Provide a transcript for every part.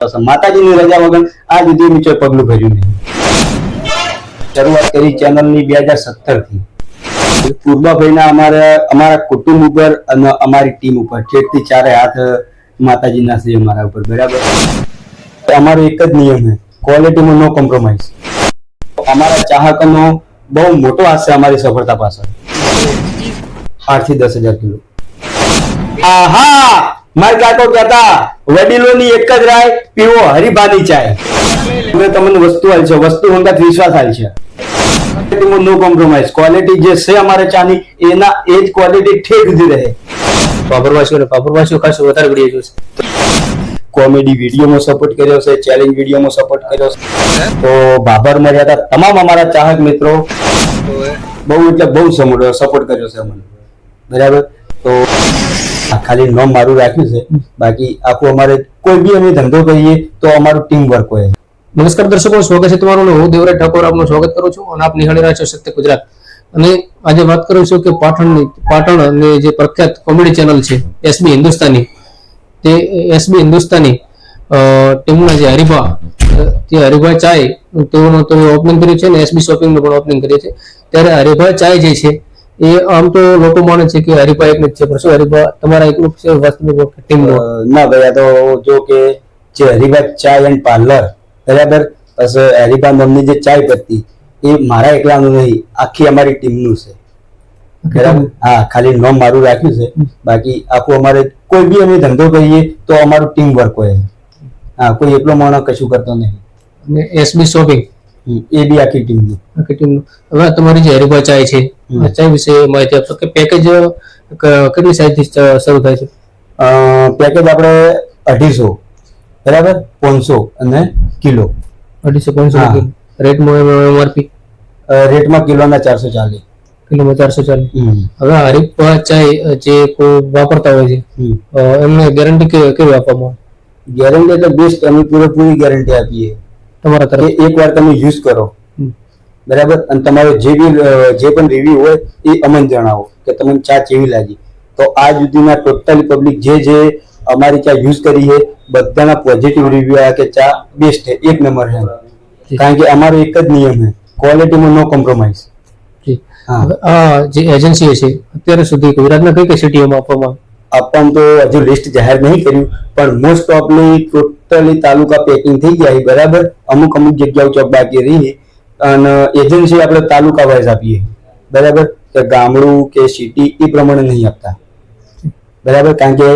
માતાજીની રજા વગર આ સુધી નીચે પગલું ભર્યું નહીં. શરૂઆત કરી ચેનલની બે હજાર સત્તરથી પૂર્વાભાઈના અમારા અમારા કુટુંબ ઉપર અને અમારી ટીમ ઉપર ઠેઠથી ચારે હાથ માતાજીના છે અમારા ઉપર, બરાબર? અમારો એક જ નિયમ છે ક્વોલિટીમાં નો કોમ્પ્રોમાઇઝ અમારા ચાહકોનો બહુ મોટો હાથ છે અમારી સફળતા પાછળ. આઠથી દસ હજાર કિલો. આહા! મારા કાકો કહેતા વડીલોની એક જ રાય પીવો હરિભાની ચાય. હવે તમને વસ્તુ હાલ છે વસ્તુ અંગત વિશ્વાસ હાલ છે. નો કોમ્પ્રોમાઇઝ ક્વોલિટી જે છે અમારે ચાની એના એ જ ક્વોલિટી ઠેક જ રહે. પાપરવાસીઓ ને પાપરવાસીઓ ખાસ વધારે વીડિયો જોશે. કોમેડી વિડીયોમાં સપોર્ટ કર્યો છે ચેલેન્જ વિડીયોમાં સપોર્ટ કર્યો છે. તો બાબર મર્યાદા તમામ અમારા ચાહક મિત્રો. બહુ એટલે બહુ સપોર્ટ કર્યો છે અમને. બરાબર? તો ખાલી નોમ મારું રાખ્યું છે. બાકી આખું અમારે કોઈ બી અમે ધંધો કરીએ તો અમારું ટીમ વર્ક હોય. નમસ્કાર દર્શકો, સ્વાગત છે તમારું હું દેવરાજ ઠાકોર આપનું સ્વાગત કરું છું અને આપ નિહાળી રહ્યા છો સત્ય ગુજરાત. અને આજે વાત કરું છું કે પાટણની, પાટણ અને જે પ્રખ્યાત કોમેડી ચેનલ છે એસબી હિન્દુસ્તાની. તે એસબી હિન્દુસ્તાની તેમના જે હરિભા તે હરિભા ચાય તેઓનું તો ઓપનિંગ કર્યું છે અને એસબી શોપિંગનું પણ ઓપનિંગ કર્યું છે. ત્યારે હરિભા ચાય જે છે એ આમ તો લોકો માને છે કે હરિભા એક જ છે પણ શું હરિભા તમારા એકલું છે વસ્તુ ટીમ ના? ભાઈ આ તો જો કે જે હરિભા ચાય એન્ડ પાર્લર બરાબર? બસ હરિભા નામની જે ચાય પત્તી એ મારા એકલાનું નહીં આખી અમારી ટીમનું છે. બરાબર? હા ખાલી નામ મારું રાખ્યું છે. બાકી આખું અમારે કોઈ બી અમે ધંધો કરીએ તો અમારું ટીમ વર્ક હોય. હા કોઈ એકલો માણસ કશું કરતો નહીં. અને એસબી શોપિંગ એ બી આખી ટીમનું માર્કેટિંગનું હવે તમારી જે હરિભા ચાય છે. ચાય વિશે માહિતી આપશો કે પેકેજ કેટલી સાઈઝથી શરૂ થાય છે? પેકેજ આપણે અઢીસો બરાબર? પાંચસો અને કિલો. અઢીસો પાંચસો. રેટમાં એમઆરપી? રેટમાં કિલોના ચારસો ચાલીસ. કિલોમાં ચારસો ચાલીસ. હવે હરિભા ચાય જે કોઈ વાપરતા હોય છે એમને ગેરંટી કેવી આપવામાં આવે? ગેરંટી એટલે બેસ્ટ અમે પૂરેપૂરી ગેરંટી આપીએ. તમારા તરફ. એકવાર તમે યુઝ કરો. બરાબર? અને તમારો જે બી જે પણ રિવ્યુ હોય એ અમને જણાવો કે તમને ચા કેવી લાગી. તો આ સુધીના ટોટલી પબ્લિક જે જે અમારી ચા યુઝ કરી છે બધાના પોઝિટિવ રિવ્યુ આવ્યા કે ચા બેસ્ટ છે. એક નંબર છે. કારણ કે અમારો એક જ નિયમ છે. ક્વોલિટીમાં નો કોમ્પ્રોમાઇઝ જી. હા. જે એજન્સીઓ છે અત્યારે સુધી ગુજરાતના કઈ કઈ સિટીઓમાં આપવામાં આવે? આપવાનું તો હજુ લિસ્ટ જાહેર નહીં કર્યું, પણ મોસ્ટ ઓફલી ટોટલી તાલુકા પેકિંગ થઈ ગયા બરાબર? અમુક અમુક જગ્યાઓ ચોક બાકી રહી અને એજન્સી આપણે તાલુકા વાઇઝ આપીએ. બરાબર? કે ગામડું કે સિટી એ પ્રમાણે નહીં આપતા. બરાબર? કારણ કે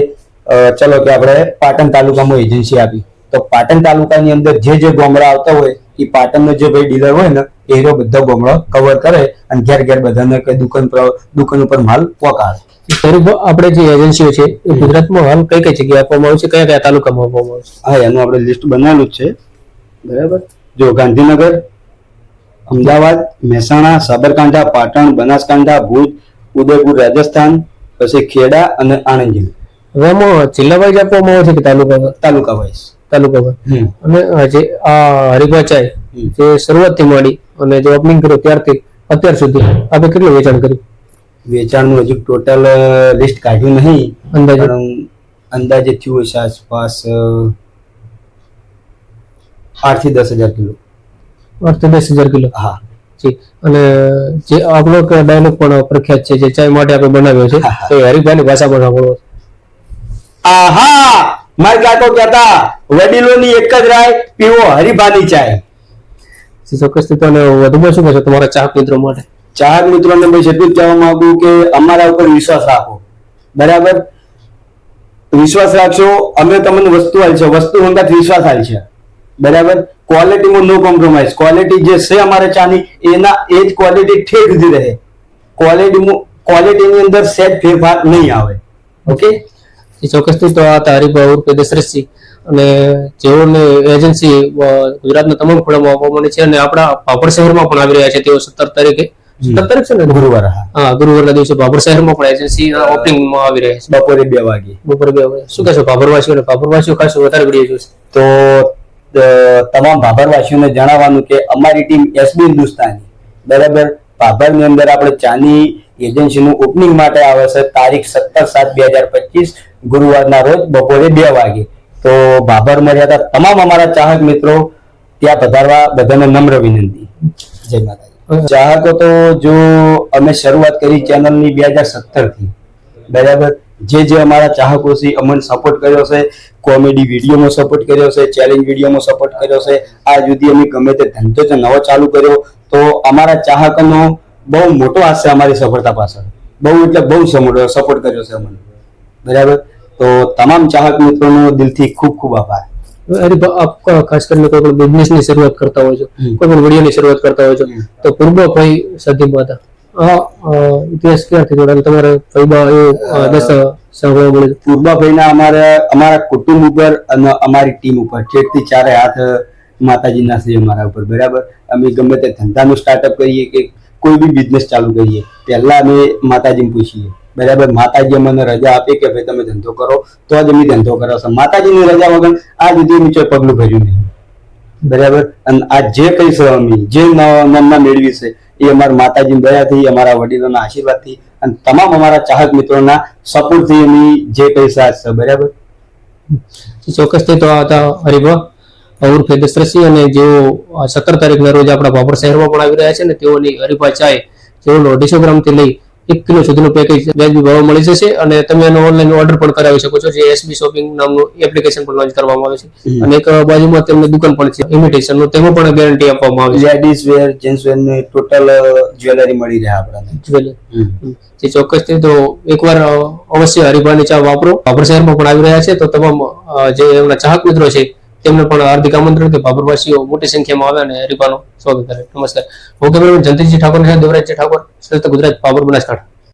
ચલો કે આપણે પાટણ તાલુકામાં એજન્સી આપી. તો પાટણ તાલુકાની અંદર જે જે ગામડા આવતા હોય, એ પાટણનો જે ભાઈ ડીલર હોય ને એ રહ્યો બધા ગામડા કવર કરે અને ઘેર ઘેર બધાને કઈ દુકાન પર દુકાન ઉપર માલ પહોંચાડે સ્વરૂપ આપણે જે એજન્સીઓ છે એ ગુજરાતમાં હાલ કઈ કઈ જગ્યાએ આપવામાં આવે છે કયા કયા તાલુકામાં આપવામાં આવે છે? હા એનું આપણે લિસ્ટ બનાવેલું જ છે. બરાબર? જો ગાંધીનગર અમદાવાદ મહેસાણા સાબરકાંઠા પાટણ બનાસકાંઠા ભુજ ઉદયપુર રાજસ્થાન પછી ખેડા અને આણંદ. જિલ્લા હવે જિલ્લા વાઇઝ આપવામાં આવે છે કે તાલુકા તાલુકા વાઇઝ. તાલુકા વાઇઝ. અને જે આ હરિભા ચાય હમ. જે શરૂઆતથી માંડી અને જે ઓપનિંગ કર્યું ત્યારથી અત્યાર સુધી આપણે કેટલું વેચાણ કર્યું? વેચાણનું હજુ ટોટલ લિસ્ટ કાઢ્યું નહીં. અંદાજે? અંદાજે થયું હશે આસપાસ આઠથી દસ હજાર કિલો. આઠથી દસ હજાર કિલો? હા. જી. અને જે આપણો ડાયલોગ પણ પ્રખ્યાત છે જે ચાય માટે આપણે બનાવ્યો છે. તો હરિભાઈની ભાષામાં સાંભળવો આહા! મારા કાકો કહેતા વડીલોની એક જ રાય પીવો હરિભાની ચાય. વધુમાં શું કહેશો તમારા ચાહક મિત્રો માટે? ચાહક મિત્રોને બસ એટલું જ કહેવા માંગુ કે અમારા ઉપર વિશ્વાસ રાખો. બરાબર? વિશ્વાસ રાખશો અમે તમને વસ્તુ હાલ છે વસ્તુ અંગત વિશ્વાસ હાલ છે. બરાબર? ક્વોલિટીમાં નો કોમ્પ્રોમાઇઝ ક્વોલિટી જે છે અમારે ચાની એના એ જ ક્વોલિટી ઠેક સુધી રહે. ક્વોલિટીમાં ક્વોલિટીની અંદર સેટ ફેરફાર નહીં આવે. ઓકે? ચોક્કસથી તો આ હરિભા ઉર્ફે દશરથસિંહ અને જેઓને એજન્સી ગુજરાતના તમામ ખૂણામાં આપવામાં છે અને આપણા ભાભર શહેરમાં પણ આવી રહ્યા છે તેઓ સત્તર તારીખે. સત્તર તારીખ છે ને? ગુરુવાર હા. ગુરુવારના દિવસે ભાભર શહેરમાં પણ એજન્સી ઓપનિંગમાં આવી રહ્યા છે. બપોરે બે વાગે. બપોરે બે વાગે. શું કહેશો ભાભરવાસીઓને? ભાભરવાસીઓ ખાસ વધારે વીડિયો જોશે. તો તમામ ભાભરવાસીઓને જણાવવાનું કે અમારી ટીમ એસબી હિન્દુસ્તાની. બરાબર? ભાભરની અંદર આપણે ચાની એજન્સીનું ઓપનિંગ માટે આવે છે તારીખ સત્તર સાત બે હજાર પચીસ ગુરુવારના રોજ બપોરે બે વાગે. તો ભાભર મર્યાદા તમામ અમારા ચાહક મિત્રો ત્યાં પધારવા બધાને નમ્ર વિનંતી. જય માતાજી. ચાહકો તો જો અમે શરૂઆત કરી ચેનલની બે હજાર સત્તરથી બરાબર? જે જે અમારા ચાહકો છે અમને સપોર્ટ કર્યો છે કોમેડી વિડીયોમાં સપોર્ટ કર્યો છે ચેલેન્જ વિડીયોમાં સપોર્ટ કર્યો છે આ સુધી અમે ગમે તે ધંધો છે નવો ચાલુ કર્યો તો અમારા ચાહકોનો બહુ મોટો હાથ છે અમારી સફળતા પાછળ બહુ એટલે બહુ સપોર્ટ કર્યો છે અમને બરાબર? તો તમામ ચાહક મિત્રોનો દિલથી ખૂબ ખૂબ આભાર. અરે આપ ખાસ કરીને કોઈ પણ બિઝનેસની શરૂઆત કરતા હોય છો. કોઈ પણ વીડિયો ની શરૂઆત કરતા હોય છો. તો પૂર્વભાઈ સાધ્યમાં હતા આ ઇતિહાસ ક્યાંથી જોડાયેલો તમારે ફૈબા એ દસ સાંભળવા મળે છે. પૂર્વાભાઈના અમારા અમારા કુટુંબ ઉપર અને અમારી ટીમ ઉપર ઠેઠથી ચારે હાથ માતાજીના છે અમારા ઉપર બરાબર? અમે ગમે તે ધંધાનું સ્ટાર્ટઅપ કરીએ કે કોઈ બી બિઝનેસ ચાલુ કરીએ પહેલા અમે માતાજીને પૂછીએ. બરાબર, માતાજીએ મને રજા આપી કે ભાઈ તમે ધંધો કરો, તો જ અમે ધંધો કરાવશો માતાજીની રજા વગર આ સુધી નીચે પગલું ભર્યું નહીં. બરાબર? અને આ જે કઈ અમે, જે નમના મેળવી છે એ અમારા માતાજીની દયાથી, અમારા વડીલોના આશીર્વાદથી અને તમામ અમારા ચાહક મિત્રોના સપોર્ટથી અમે જે કઈ સાથ છે, બરાબર? ચોક્કસથી તો હતા હરિભા ઉર્ફે દશરસિંહ અને જેઓ સત્તર તારીખના રોજ આપણા ભાભર શહેરમાં પણ આવી રહ્યા છે ને તેઓની હરિભા ચાય જેઓનો અઢીસો ગ્રામથી લઈ એક કિલો સુધીનું પેકેજ વ્યાજબી ભાવે મળી જશે અને તમે એનો ઓનલાઈન ઓર્ડર પણ કરાવી શકો છો જે એસબી શોપિંગ નામનું એપ્લિકેશન પણ લોન્ચ કરવામાં આવે છે. અને એક બાજુમાં તેમની દુકાન પણ છે ઇમિટેશનનું તેમાં પણ ગેરંટી આપવામાં આવે લેડીઝ વેર જેન્ટ્સ વેર ને ટોટલ જ્વેલરી મળી રહે આપણને. જ્વેલરી જે ચોક્કસથી તો એકવાર અવશ્ય હરિભાની ચા વાપરો. ભાભર શહેરમાં પણ આવી રહ્યા છે તો તમામ જે એમના ચાહક મિત્રો છે તેમને પણ હાર્દિક આમંત્રણ કે ભાભરવાસીઓ મોટી સંખ્યામાં આવે અને હરિભાનું સ્વાગત કરે. નમસ્કાર. હું જંતીજી ઠાકોર છે દેવરાજજી ઠાકોર. શ્રેષ્ઠ ગુજરાત ભાભર બનાસકાંઠા.